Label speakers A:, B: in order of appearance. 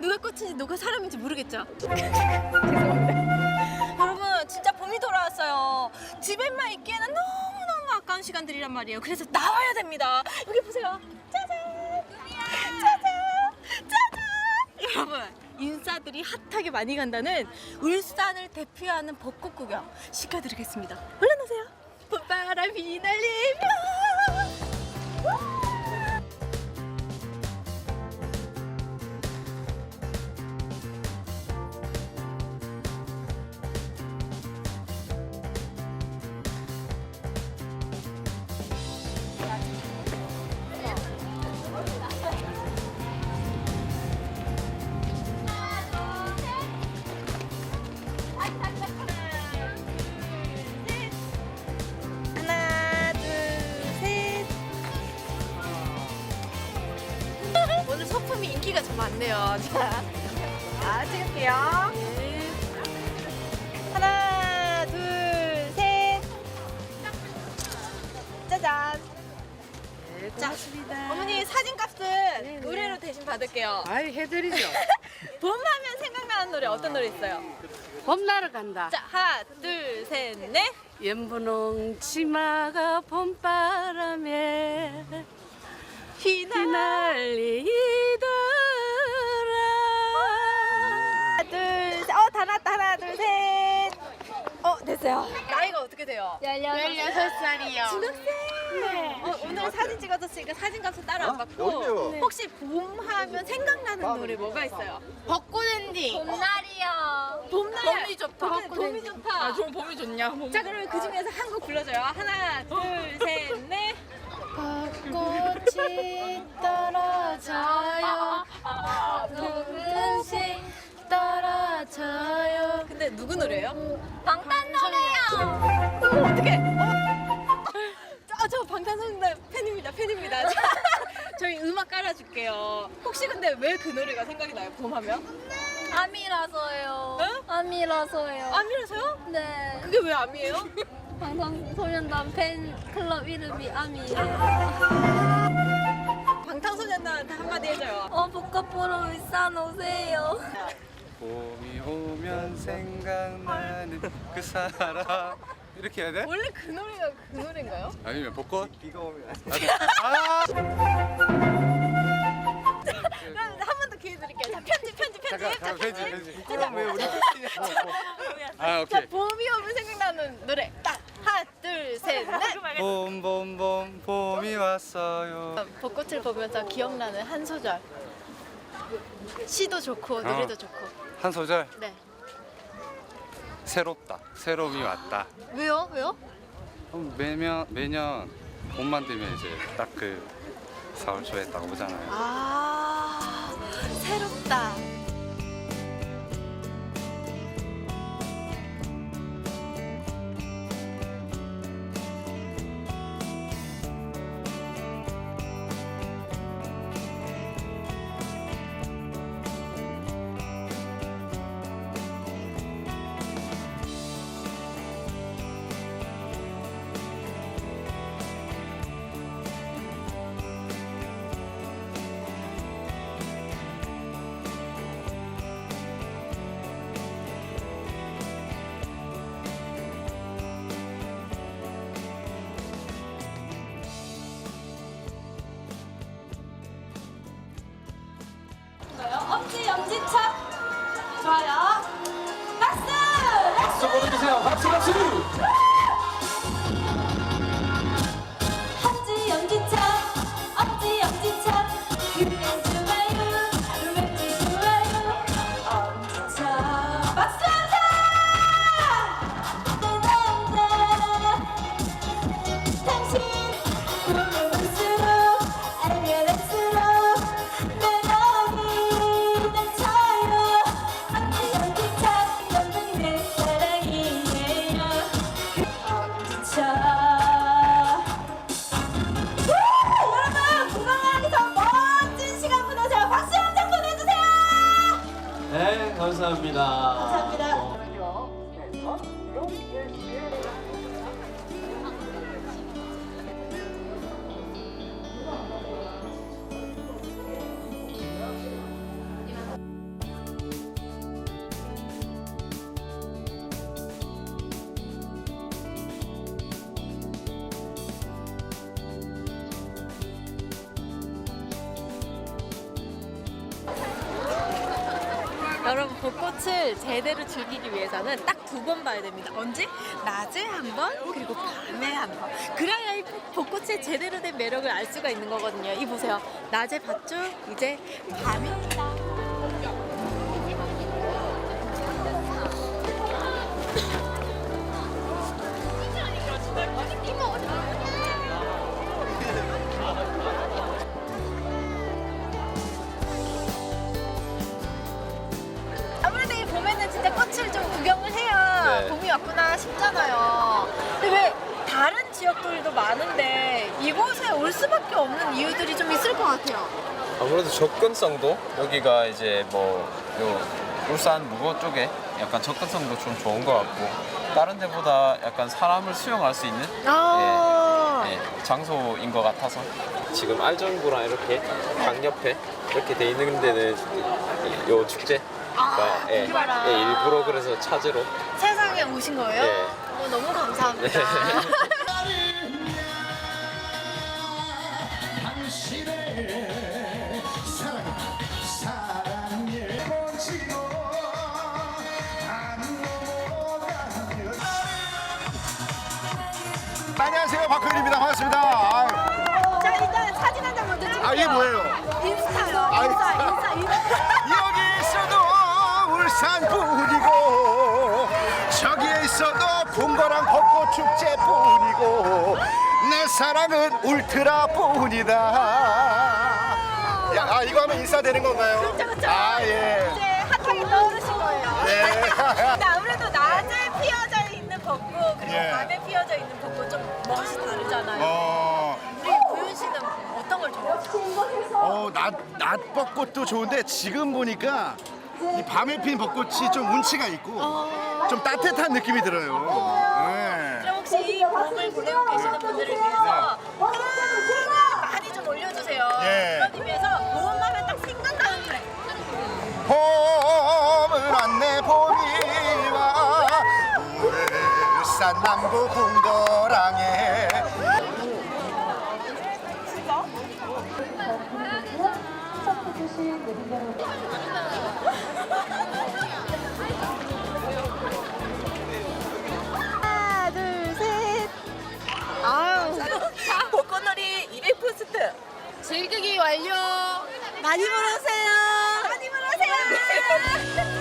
A: 누가 꽃인지 누가 사람인지 모르겠죠? 여러분 진짜 봄이 돌아왔어요. 집에만 있기에는 너무너무 아까운 시간들이란 말이에요. 그래서 나와야 됩니다. 여기 보세요. 짜잔! 짜잔! 짜잔! 여러분 인싸들이 핫하게 많이 간다는 울산을 대표하는 벚꽃 구경 시켜드리겠습니다. 얼른 오세요. 봄바람이 날리며 많네요. 자, 자 찍을게요. 네. 하나, 둘, 셋. 짜잔.
B: 네,
A: 자,
B: 고맙습니다.
A: 어머니 사진값은 노래로 대신 받을게요.
B: 아이 해드리죠.
A: 봄하면 생각나는 노래 어떤 노래 있어요?
B: 봄나러 간다.
A: 자, 하나, 둘, 셋, 넷.
B: 연분홍 치마가 봄바람에
A: 휘날
B: 휘날리
A: 어, 됐어요. 나이가 어떻게 돼요?
C: 16살이요.
A: 중학생. 네. 어, 오늘 사진 찍어줬으니까 사진 값은 따로 안 받고 혹시 봄 하면 생각나는 노래 뭐가 있어요?
C: 벚꽃 엔딩.
A: 봄날이요. 봄날. 봄이 좋다. 봄이 좋다.
C: 아, 좀 봄이 좋냐? 봄.
A: 자, 그러면 그 중에서 한 곡 불러줘요. 하나, 둘, 셋, 넷.
C: 벚꽃이 떨어져요. 조금씩 떨어져요.
A: 근데 누구 노래예요?
C: 노래요.
A: 어, 어떡해. 어. 저, 저 방탄소년단 팬입니다. 팬입니다. 저희 음악 깔아줄게요. 혹시 근데 왜 그 노래가 생각이 나요? 봄 하면?
C: 암이라서요.
A: 응?
C: 암이라서요.
A: 암이라서요?
C: 네.
A: 그게 왜 암이에요?
C: 방탄소년단 팬클럽 이름이 암이에요.
A: 방탄소년단한테 한마디 해줘요.
C: 어, 벚꽃 보러 울산 오세요.
D: 봄이 오면 생각나는 그 사람 이렇게 해야 돼?
A: 원래 그 노래가 그 노래인가요?
D: 아니면 벚꽃 비가 오면 아!
A: 그럼 한 번 더 기회 드릴게요. 자, 편집, 편집, 편집.
D: 잠깐
A: 편집.
D: 편지 부끄러움 왜 우리 아
A: 자,
D: 오케이
A: 봄이 오면 생각나는 노래. 딱 하나, 둘, 셋, 넷.
D: 봄봄봄 봄이 왔어요
A: 벚꽃을 보면서 기억나는 한 소절. 시도 좋고 노래도
D: 어.
A: 좋고.
D: 한 소절
A: 네.
D: 새롭다 새로움이 왔다
A: 왜요? 왜요?
D: 그럼 매년 매년 봄만 되면 이제 딱 그 4월 초에 딱 오잖아요
A: 아 새롭다. 엄지 엄지척 좋아요.
C: 네, 감사합니다. 감사합니다. 어.
A: 벚꽃을 제대로 즐기기 위해서는 딱 두 번 봐야 됩니다. 언제? 낮에 한 번, 그리고 밤에 한 번. 그래야 이 벚꽃의 제대로 된 매력을 알 수가 있는 거거든요. 이 보세요. 낮에 봤죠? 이제 밤입니다. 이곳에 올 수밖에 없는 이유들이 좀 있을 것 같아요.
E: 아무래도 접근성도 여기가 이제 뭐요 울산 무거 쪽에 약간 접근성도 좀 좋은 것 같고 다른 데보다 약간 사람을 수용할 수 있는
A: 아,
E: 예, 장소인 것 같아서 지금 알전구랑 이렇게 강 옆에 이렇게 돼 있는 데는 요 축제가
A: 아,
E: 예. 예, 일부러 그래서 찾으러
A: 세상에 오신 거예요?
E: 예.
A: 어, 너무 감사합니다.
F: 안녕하세요 박근입니다 반갑습니다 아,
A: 자 일단 사진 한 장 먼저 찍을게요.
F: 아 이게 뭐예요
A: 인스타요.
F: 아,
A: 인스타,
F: 인스타.
A: 인스타.
F: 여기 있어도 울산 뿐이고 저기에 있어도 붕거랑 벚꽃 축제 뿐이고 내 사랑은 울트라 뿐이다 야, 아 이거 하면 인싸 되는 건가요?
A: 그렇죠, 그렇죠.
F: 아예
A: 이제
F: 낮, 낮 벚꽃도 좋은데 지금 보니까 이 밤에 핀 벚꽃이 좀 운치가 있고 좀 따뜻한 느낌이 들어요. 네.
A: 그럼 혹시 이 봄을 보내고 계시는 분들을 위해서 흥을 많이 좀 올려주세요.
F: 예.
A: 그런 의미에서 봄 하면 딱 생각나는 노래.
F: 봄은 왔네 봄이 와 울산 남부 궁거랑에
A: 하나, 둘, 셋. 아유. 벚꽃놀이 200포스트.
B: 즐기기 완료.
A: 많이 불어오세요. 많이 불어오세요.